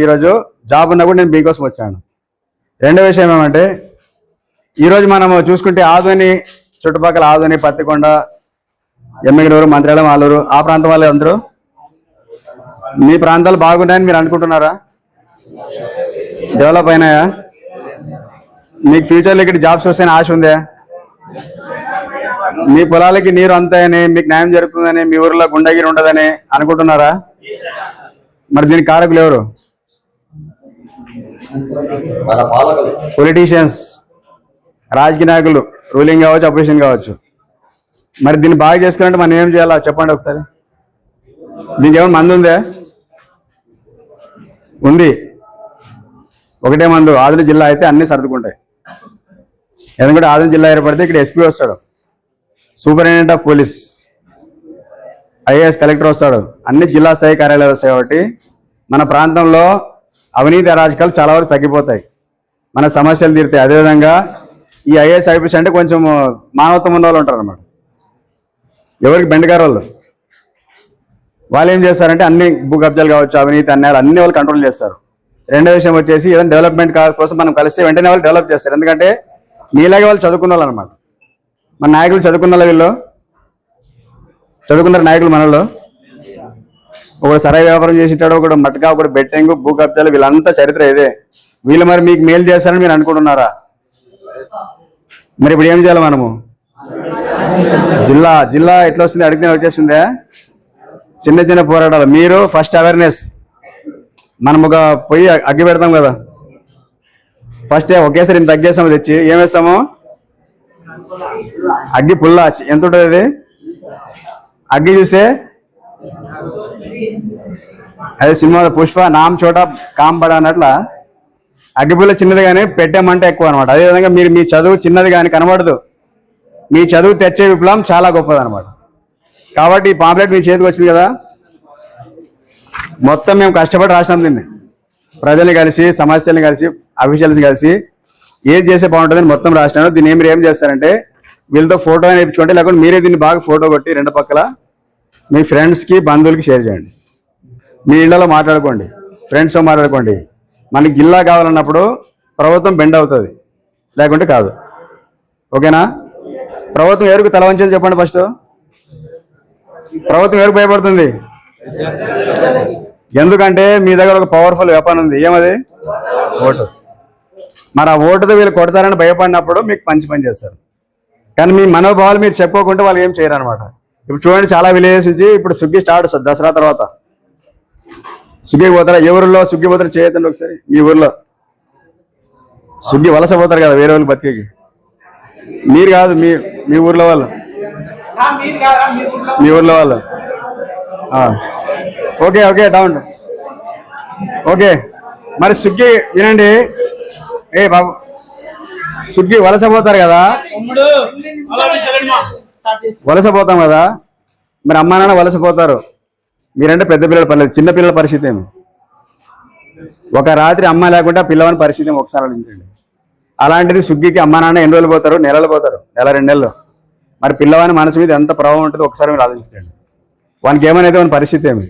ఈరోజు జాబ్ ఉన్నా కూడా నేను మీకోసం వచ్చాను. రెండో విషయం ఏమంటే ఈరోజు మనము చూసుకుంటే ఆదోని చుట్టుపక్కల ఆదోని పత్తికొండ ఎమ్మిగనూరు మంత్రాలయం ఆలూరు ఆ ప్రాంతం వాళ్ళు అందరూ? మీ ప్రాంతాలు బాగున్నాయని మీరు అనుకుంటున్నారా? డెవలప్ అయినాయా? మీకు ఫ్యూచర్లో ఇక్కడ జాబ్స్ వస్తాయని ఆశ ఉందా? మీ పొలాలకి నీరు అంతాయని మీకు న్యాయం జరుగుతుందని మీ ఊర్లో గుండగిరి ఉండదని అనుకుంటున్నారా? మరి దీనికి కారకులు ఎవరు? మన పాలకులు. పొలిటీషియన్స్ రాజకీయ నాయకులు రూలింగ్ కావచ్చు అపోజిషన్ కావచ్చు. మరి దీన్ని బాగా చేసుకున్నట్టు మనం ఏం చేయాలో? చెప్పండి ఒకసారి. దీనికి ఏమైనా మందు ఉందే? ఉంది. ఒకటే మందు. ఆదిన జిల్లా అయితే అన్నీ సర్దుకుంటాయి. ఎందుకంటే ఆదిన జిల్లా ఏర్పడితే ఇక్కడ ఎస్పీ వస్తాడు. Superintendent of police IAS collector వస్తాడు. అన్ని జిల్లా స్థాయి కార్యాలయాలు వస్తాయి కాబట్టి మన ప్రాంతంలో అవినీతి అరాజకాలు చాలా వరకు తగ్గిపోతాయి. మన సమస్యలు తీరుతాయి అదేవిధంగా ఈ ఐఏఎస్ ఐపీఎస్ అంటే కొంచెం మానవత్వం ఉన్న వాళ్ళు ఉంటారు అనమాట ఎవరికి బెండగారు వాళ్ళు వాళ్ళు ఏం చేస్తారంటే అన్ని భూ కబ్జాలు కావచ్చు అవినీతి అన్యాయాలు అన్ని వాళ్ళు కంట్రోల్ చేస్తారు. రెండో విషయం వచ్చేసి ఏదైనా డెవలప్మెంట్ కోసం మనం కలిస్తే వెంటనే వాళ్ళు డెవలప్ చేస్తారు. ఎందుకంటే నీలాగే వాళ్ళు చదువుకున్న వాళ్ళు అనమాట మన నాయకులు చదువుకున్న వీళ్ళు చదువుకున్నారు నాయకులు మనలో ఒకడు సరాయి వ్యాపారం చేసేటాడు ఒకడు మట్కా ఒకడు బెట్టింగ్ భూ కబ్జాలు వీళ్ళంతా చరిత్ర ఇదే. వీళ్ళు మరి మీకు మేలు చేస్తారని మీరు అనుకుంటున్నారా? మరి ఇప్పుడు ఏం చేయాలి మనము? జిల్లా జిల్లా ఎట్లా వస్తుంది? అడిగితే వచ్చేసిందే చిన్న చిన్న పోరాటాలు. మీరు ఫస్ట్ అవేర్నెస్ మనం ఒక పొయ్యి అగ్గి పెడతాం కదా. ఫస్ట్ ఒకేసారి ఇంత అగ్గేస్తాము తెచ్చి? ఏం వేస్తాము? అగ్గి పుల్ల. ఎంత ఉంటుంది అది? అగ్గి చూస్తే అదే సినిమాలో పుష్ప నామ్ చోట కాంబడ అన్నట్ల. అగ్గిపుల్ల చిన్నది కానీ పెట్టామంటే ఎక్కువ అనమాట అదేవిధంగా మీరు మీ చదువు చిన్నది కానీ కనబడదు. మీ చదువు తెచ్చే విప్లవం చాలా గొప్పది అనమాట కాబట్టి ఈ పాంప్లెట్ మీ చేతికి వచ్చింది కదా? మొత్తం మేము కష్టపడి రాసినాం దీన్ని. ప్రజల్ని కలిసి సమస్యల్ని కలిసి అఫీషియల్స్ కలిసి ఏది చేస్తే బాగుంటుందని మొత్తం రాసినాను. దీన్ని మీరు ఏం చేస్తారంటే వీళ్ళతో ఫోటో అని వేయించుకోండి లేకుంటే మీరే దీన్ని బాగా ఫోటో కొట్టి రెండు పక్కల మీ ఫ్రెండ్స్కి బంధువులకి షేర్ చేయండి. మీ ఇళ్ళలో మాట్లాడుకోండి. ఫ్రెండ్స్తో మాట్లాడుకోండి. మనకి జిల్లా కావాలన్నప్పుడు ప్రభుత్వం బెండ్ అవుతుంది. లేకుంటే కాదు. ఓకేనా? ప్రభుత్వం ఎవరికి తల వంచేది చెప్పండి ఫస్ట్ ప్రభుత్వం ఎవరికి భయపడుతుంది? ఎందుకంటే మీ దగ్గర ఒక పవర్ఫుల్ వెపన్ ఉంది. ఏమది? ఓటు. మరి ఆ ఓటుతో వీళ్ళు కొడతారని భయపడినప్పుడు మీకు మంచి పని చేస్తారు. కానీ మీ మనోభావాలు మీరు చెప్పుకోకుంటే వాళ్ళు ఏం చేయరు అనమాట ఇప్పుడు చూడండి చాలా విలేజెస్ నుంచి ఇప్పుడు సుగ్గి స్టార్ట్ దసరా తర్వాత. సుగ్గి పోతారా? ఏ ఊరిలో సుగ్గి పోతారా? చేయొద్దండి ఒకసారి. మీ ఊర్లో. సుగ్గి వలస పోతారు కదా వేరే వాళ్ళు బతికేకి. మీరు కాదు మీ మీ ఊర్లో వాళ్ళు. మీ ఊర్లో వాళ్ళు. Okay okay down. ఓకే. మరి సుగ్గి వినండి. ఏ బాబు సుగ్గి వలస పోతారు కదా. వలసపోతాం వలస పోతాం కదా. మరి అమ్మా నాన్న వలస పోతారు మీరంటే పెద్ద పిల్లల పర్లేదు చిన్న పిల్లల పరిస్థితి ఏమి? ఒక రాత్రి అమ్మ లేకుండా పిల్లవాని పరిస్థితి ఏమి? ఒకసారి ఆలోచించండి. అలాంటిది స్విగ్గీకి అమ్మా నాన్న ఎన్ని రోజులు పోతారు? నెలలు పోతారు. నెల రెండు నెలలు. మరి పిల్లవాని మనసు మీద ఎంత ప్రభావం ఉంటుందో ఒకసారి మీరు ఆలోచించండి. వానికి ఏమైనా వాని పరిస్థితి ఏమి?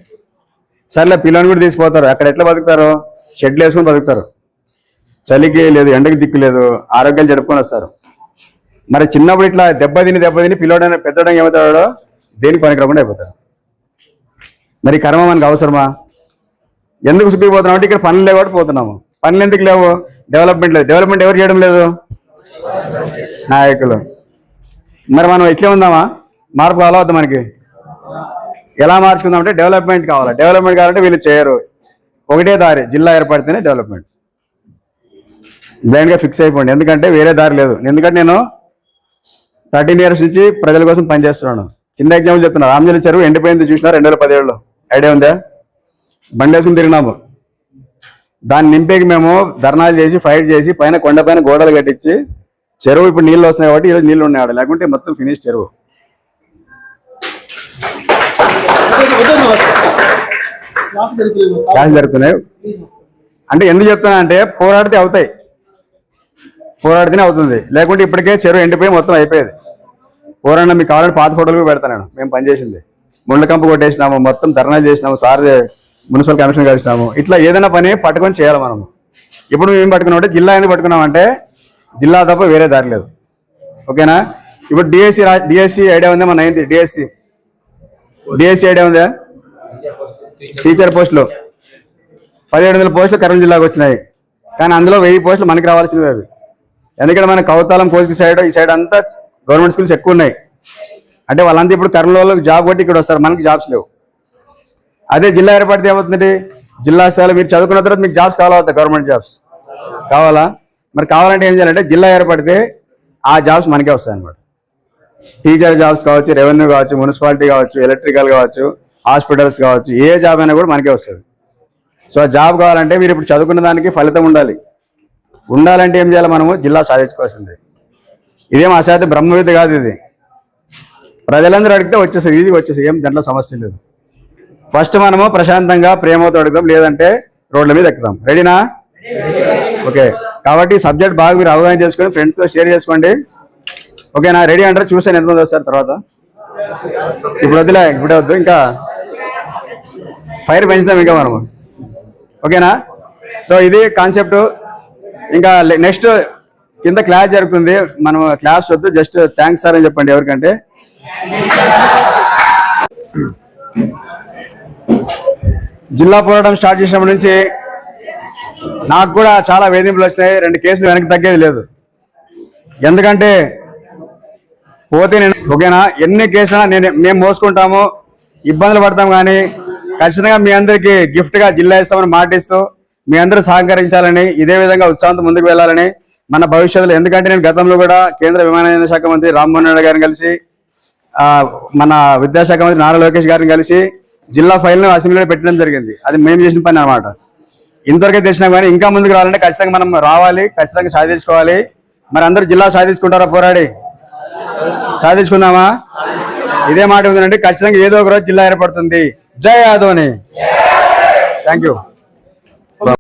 సర్లే పిల్లని కూడా తీసిపోతారు. అక్కడ ఎట్లా బతుకుతారు? షెడ్లు వేసుకొని బతుకుతారు. చలికి లేదు ఎండకి దిక్కు లేదు. ఆరోగ్యాలు జరుపుకొని వస్తారు. మరి చిన్నప్పుడు ఇట్లా దెబ్బ తిని దెబ్బ పెద్దడం ఏమవుతాడో దేనికి పనికి రాకుండా అయిపోతాడు? మరి కర్మ మనకు అవసరమా? ఎందుకు సుఖిపోతున్నాం అంటే ఇక్కడ పనులు లేవు కాబట్టి పోతున్నాము. పనులు ఎందుకు లేవు? డెవలప్మెంట్ లేదు. డెవలప్మెంట్ ఎవరు చేయడం లేదు? నాయకులు. మరి మనం ఎట్లే ఉందామా? మార్పు కావాలా వద్దా మనకి? ఎలా మార్చుకుందాం అంటే డెవలప్మెంట్ కావాలి. డెవలప్మెంట్ కావాలంటే వీళ్ళు చేయరు. ఒకటే దారి జిల్లా ఏర్పడితేనే డెవలప్మెంట్ బ్లైండ్గా ఫిక్స్ అయిపోండి. ఎందుకంటే వేరే దారి లేదు. ఎందుకంటే నేను థర్టీన్ ఇయర్స్ నుంచి ప్రజల కోసం పనిచేస్తున్నాను. చిన్న ఎగ్జాంపుల్ చెప్తున్నా. రామజల చెరువు ఎండిపోయింది చూసినా రెండు వేల పదిహేడులో? ఐడియా ఉందా? బండి వేసుకుని తిరిగినాము. దాన్ని నింపేకి మేము ధర్నాలు చేసి ఫైట్ చేసి పైన కొండ పైన గోడలు కట్టించి చెరువు ఇప్పుడు నీళ్ళు వస్తున్నాయి కాబట్టి ఈరోజు నీళ్ళు ఉన్నాయి లేకుంటే మొత్తం ఫినిష్ చెరువు. క్లాస్ జరుగుతున్నాయి. అంటే ఎందుకు చెప్తున్నా అంటే పోరాడితే అవుతాయి. పోరాడితేనే అవుతుంది. లేకుంటే ఇప్పటికే చెరువు ఎండిపోయి మొత్తం అయిపోయేది. ఓరన్నా మీకు కావాలంటే పాత ఫోటోలు కూడా పెడతాను నేను. మేము పనిచేసింది ముళ్ళ కంపు కొట్టేసినాము మొత్తం ధర్నాలు చేసినాము సార్ మున్సిపల్ కమిషన్ కలిసినాము. ఇట్లా ఏదైనా పని పట్టుకొని చేయాలి మనం. ఇప్పుడు మేము పట్టుకున్నాం అంటే జిల్లా ఎందుకు పట్టుకున్నామంటే జిల్లా తప్ప వేరే దారి లేదు. ఓకేనా? ఇప్పుడు డిఎస్సి డిఎస్సి ఐడియా ఉందా మన అయింది డిఎస్సి డిఎస్సి ఐడియా ఉందా? టీచర్ పోస్టులు. పదిహేడు వందల పోస్టులు కర్నూలు జిల్లాకు వచ్చినాయి. కానీ అందులో వెయ్యి పోస్టులు మనకి రావాల్సినవి అవి. ఎందుకంటే మన కౌతాలం కోసికి సైడ్ ఈ సైడ్ అంతా గవర్నమెంట్ స్కూల్స్ ఎక్కువ ఉన్నాయి. అంటే వాళ్ళంతా ఇప్పుడు కర్నూలులో జాబ్ కొట్టి ఇక్కడ వస్తారు. మనకి జాబ్స్ లేవు. అదే జిల్లా ఏర్పడితే ఏమవుతుంది జిల్లా స్థాయిలో మీరు చదువుకున్న తర్వాత మీకు జాబ్స్ కావాలా గవర్నమెంట్ జాబ్స్. కావాలా? మరి కావాలంటే ఏం చేయాలంటే జిల్లా ఏర్పడితే ఆ జాబ్స్ మనకే వస్తాయి అనమాట టీచర్ జాబ్స్ కావచ్చు రెవెన్యూ కావచ్చు మున్సిపాలిటీ కావచ్చు ఎలక్ట్రికల్ కావచ్చు హాస్పిటల్స్ కావచ్చు ఏ జాబ్ అయినా కూడా మనకే వస్తుంది. సో ఆ జాబ్ కావాలంటే మీరు ఇప్పుడు చదువుకున్న దానికి ఫలితం ఉండాలి. ఉండాలంటే ఏం చేయాలి మనము? జిల్లా సాధించుకోవాల్సింది. ఇదేం అసాధ్య బ్రహ్మవిద్య కాదు ఇది. ప్రజలందరూ అడిగితే వచ్చేస్తుంది ఈజీగా వచ్చేసి ఏం దాంట్లో సమస్య లేదు. ఫస్ట్ మనము ప్రశాంతంగా ప్రేమతో అడుగుదాం లేదంటే రోడ్ల మీద ఎక్కుదాం. రెడీనా ఓకే. కాబట్టి సబ్జెక్ట్ బాగా మీరు అవగాహన చేసుకొని ఫ్రెండ్స్తో షేర్ చేసుకోండి. ఓకేనా? రెడీ అంటారు? చూసాను ఎంతమంది వస్తారు తర్వాత. ఇప్పుడు వద్దులే ఇప్పుడే వద్దు. ఇంకా ఫైర్ పెంచుదాం ఇంకా మనము. ఓకేనా? సో ఇది కాన్సెప్ట్ ఇంకా నెక్స్ట్ కింద క్లాస్ జరుగుతుంది. మనం క్లాస్ వద్దు జస్ట్ థ్యాంక్స్ సార్ అని చెప్పండి ఎవరికంటే. జిల్లా పోరాటం స్టార్ట్ చేసినప్పటి నుంచి నాకు కూడా చాలా వేధింపులు వచ్చినాయి. రెండు కేసులు వెనక్కి తగ్గేది లేదు. ఎందుకంటే పోతే నేను ఓకేనా? ఎన్ని కేసులైనా నేను మేము మోసుకుంటాము ఇబ్బందులు పడతాం కానీ ఖచ్చితంగా మీ అందరికీ గిఫ్ట్గా జిల్లా ఇస్తామని మాటిస్తూ మీ అందరూ సహకరించాలని ఇదే విధంగా ఉత్సాహంతో ముందుకు వెళ్ళాలని మన భవిష్యత్తులో ఎందుకంటే నేను గతంలో కూడా కేంద్ర విమానయాన శాఖ మంత్రి రామ్మోహన్ రెడ్డి గారిని కలిసి మన విద్యాశాఖ మంత్రి నారా లోకేష్ గారిని కలిసి జిల్లా ఫైల్ను అసెంబ్లీలో పెట్టడం జరిగింది. అది మేము చేసిన పని అన్నమాట. ఇంతవరకే తెచ్చినా కానీ ఇంకా ముందుకు రావాలంటే ఖచ్చితంగా మనం రావాలి ఖచ్చితంగా సాధించుకోవాలి మరి అందరూ జిల్లా సాధించుకుంటారా పోరాడి? సాధించుకుందామా ఇదే మాట ఉందండి ఖచ్చితంగా ఏదో ఒక రోజు జిల్లా ఏర్పడుతుంది. జై యాదవ్ అని థ్యాంక్ యూ